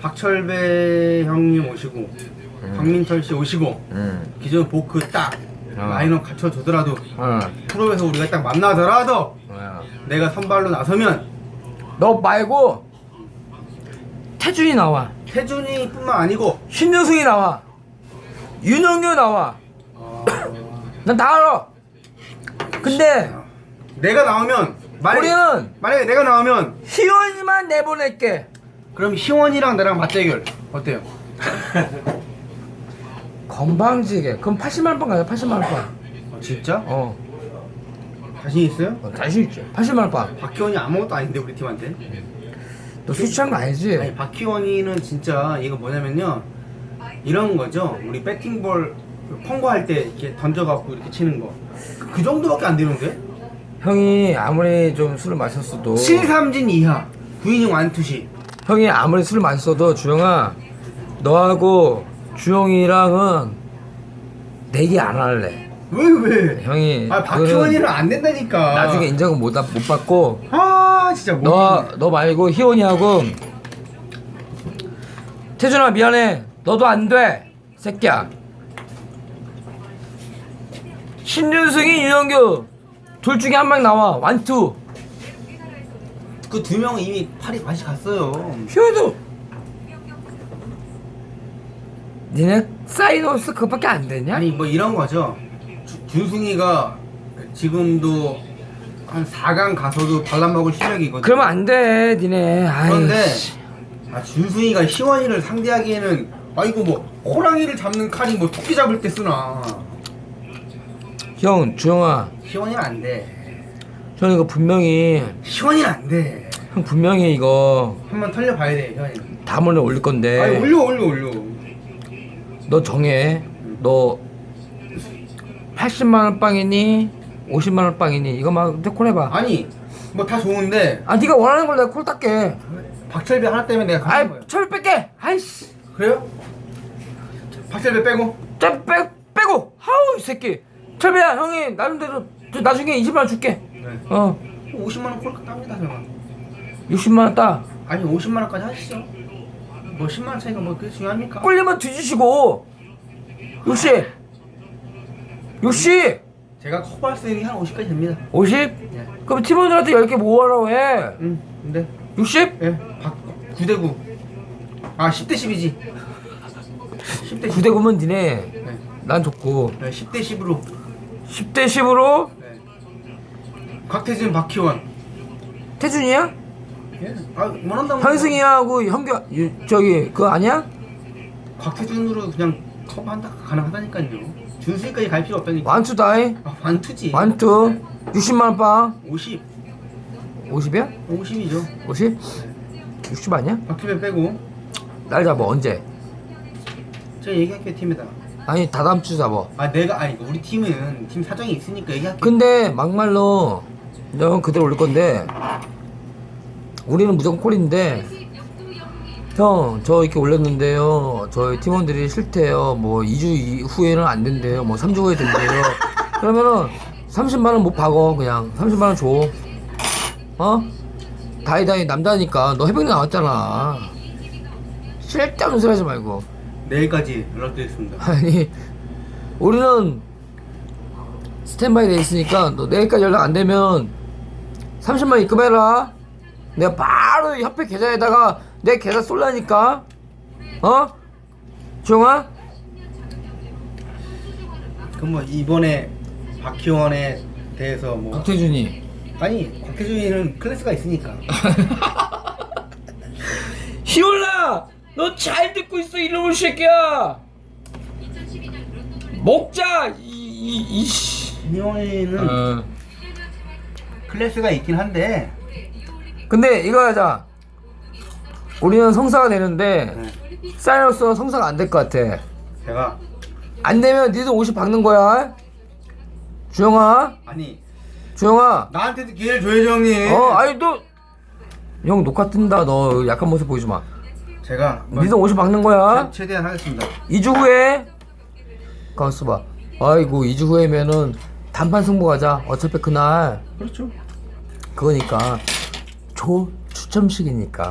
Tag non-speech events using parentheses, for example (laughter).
박철배 형님 오시고 음. 박민철 씨 오시고 응. 기존 보크 딱 어. 라인업 갖춰주더라도 어. 프로에서 우리가 딱 만나더라도 뭐야. 내가 선발로 나서면 너 말고 태준이 나와. 태준이뿐만 아니고 신유승이 나와. 윤영규 나와. 어, 난 다 알아. 근데 내가 나오면 만약에, 우리는 만약에 내가 나오면 희원이만 내보낼게. 그럼 희원이랑 나랑 맞대결 어때요? (laughs) 건방지게. 그럼 80만 번 가자. 80만 번. 어, 진짜? 어. 자신 있어요? 어, 자신 있지. 80만 번. 박희원이 아무것도 아닌데 우리 팀한테 너술 취한 거 알지? 아니 박희원이는 진짜 이거 뭐냐면요 이런 거죠 우리 배팅볼 펑고 할때 이렇게 던져갖고 이렇게 치는 거그 정도밖에 안 되는데 형이 아무리 좀 술을 마셨어도 7삼진 이하 9이닝 완투시. 형이 아무리 술을 마셨어도 주영아 너하고 주영이랑은 내기 안 할래. 왜 왜? 형이 아 박희원이는 안 된다니까. 나중에 인정은 못, 못 받고 아 진짜 뭐 너, 너 말고 희원이하고 태준아 미안해. 너도 안 돼 새끼야. 신윤승이 윤영규 둘 중에 한 명 나와. 완투 그 두 명은 이미 팔이 맛이 갔어요. 희원이도. 니네 사이노스 그거밖에 안 되냐? 아니 뭐 이런 거죠. 주- 준승이가 지금도 한 4강 가서도 발라먹을 실력이거든 그러면 안 돼 니네. 아이 그런데 아, 준승이가 희원이를 상대하기에는 아 이거 뭐 호랑이를 잡는 칼이 뭐 토끼 잡을 때 쓰나. 형 주영아 희원이는 안 돼 형 이거 분명히 희원이는 안 돼 형 분명히 이거 한번 털려봐야 돼 희원이 다음번에 올릴 건데 아니 올려 올려 올려 너 정해. 너 80만 원 빵이니? 50만 원 빵이니? 이거 막콜 해봐. 아니 뭐 다 좋은데 아 네가 원하는 걸 내가 콜 딸게. 박철배 하나 때문에 내가 가는 아이 거야 철 뺄게. 아이씨. 그래요? 박철배 빼고 철 빼, 빼고. 하우 이 새끼. 철배야 형이 나름대로 저 나중에 20만 원 줄게. 네. 어 50만 원콜 땁니다 설마 60만 원 따. 아니 50만 원까지 하시죠 뭐 10만 원 차이가 뭐 그게 중요합니까? 꼴리면 뒤지시고. 60. 60. 제가 커버할 수 있는 게한 50까지 됩니다 50? 예. 그럼 팀원들한테 10개 모으라고 해. 응 근데 60? 예, 박 9대 9. 아, 10대 10이지. 10대 10. 9대 9면 니네. 네. 난 좋고. 네, 10대 10으로. 10대 10으로 네. 곽태준, 박희원. 태준이야? 예. 아, 원한다면 현승이하고 현규 유- 저기 그거 아니야? 곽태준으로 그냥 커버한다 가능하다니까요. 준수위까지 갈 필요 없다니까. 완투 다이 아, 완투지. 완투 60만 원 빵. 50. 50이야? 50이죠. 50? 60 아니야? 박희원 빼고. 날 잡아 언제? 제가 얘기할게요, 팀에다. 아니 다다음 주 잡아. 아, 내가 아니, 우리 팀은 팀 사정이 있으니까 얘기할게. 근데 막말로 넌 그대로 올릴 건데 우리는 무조건 콜인데 형 저 이렇게 올렸는데요. 저희 팀원들이 싫대요. 뭐 2주 후에는 안 된대요. 뭐 3주 후에 된대요. 그러면은 30만원 못 박어 그냥. 30만원 줘. 어? 다이다이 남자니까. 너 해병대 나왔잖아. 쓸데없는 소리 하지 말고 내일까지 연락드리겠습니다. (laughs) 아니 우리는 스탠바이 돼 있으니까 너 내일까지 연락 안 되면 30만 입금해라 내가 바로 협회 계좌에다가 내 계좌 쏠라니까 어? 주영아? 그럼 뭐 이번에 박희원에 대해서 뭐 박태준이 아니 곽태준이는 클래스가 있으니까 (laughs) 희올라 너 잘 듣고 있어 이놈의 새끼야. 먹자 이이 이씨. 희원이는 어. 클래스가 있긴 한데. 근데 이거 하자. 우리는 성사가 되는데 네, 사이로서 성사가 안 될 것 같아. 제가 안 되면 니들 50 박는 거야. 주영아. 아니. 주영아. 나한테도 기회를 줘야죠 형님. 어 아니 너 형 녹화 뜬다 너. 약한 모습 보이지 마 제가 뭐 니들 50 박는 거야? 최- 최대한 하겠습니다. 2주 후에? 가만있어 봐. 아이고 2주 후에면은 단판 승부 가자. 어차피 그날. 그렇죠. 그거니까 조 추첨식이니까